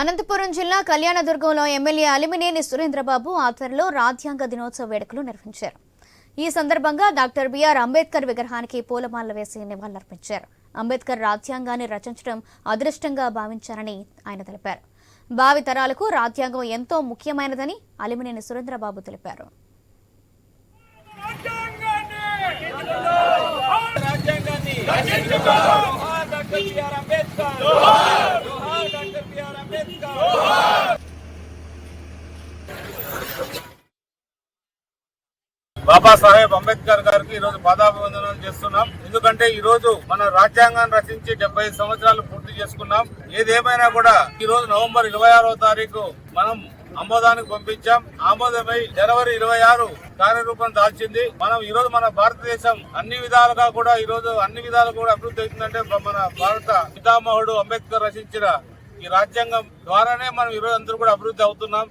అనంతపురం జిల్లా కళ్యాణదుర్గంలో ఎమ్మెల్యే అలిమినేని సురేంద్రబాబు ఆధ్వర్యంలో రాజ్యాంగ దినోత్సవ వేడుకలు నిర్వహించారు. ఈ సందర్భంగా డాక్టర్ బిఆర్ అంబేద్కర్ విగ్రహానికి పూలమాల వేసి నివాళులర్పించారు. అంబేద్కర్ రాజ్యాంగాన్ని రచించడం అదృష్టంగా భావించారని ఆయన తెలిపారు. భావి తరాలకు రాజ్యాంగం ఎంతో ముఖ్యమైనదని అలిమినేని సురేంద్రబాబు తెలిపారు. రాజ్యాంగాన్ని జోహార్ డాక్టర్ బిఆర్ అంబేద్కర్ జోహార్ doctor B R Ambedkar Babasaheb Ambedkar గారికి ఈరోజు పాదాభివందనం చేస్తున్నాం. ఎందుకంటే ఈరోజు మన రాజ్యాంగాన్ని రచించి డెబ్బై సంవత్సరాలు పూర్తి చేసుకున్నాం. ఏదేమైనా కూడా ఈ రోజు నవంబర్ ఇరవై ఆరో తారీఖు మనం ఆమోదానికి పంపించాం. ఆమోదమై జనవరి ఇరవై ఆరు కార్యరూపం దాల్చింది. మనం ఈ రోజు మన భారతదేశం అన్ని విధాలుగా కూడా ఈ రోజు అన్ని విధాలుగా కూడా అభివృద్ధి అవుతుందంటే మన భారత పితామహుడు అంబేద్కర్ రచించిన ఈ రాజ్యాంగం ద్వారానే మనం ఈ అందరూ కూడా అభివృద్ధి అవుతున్నాం.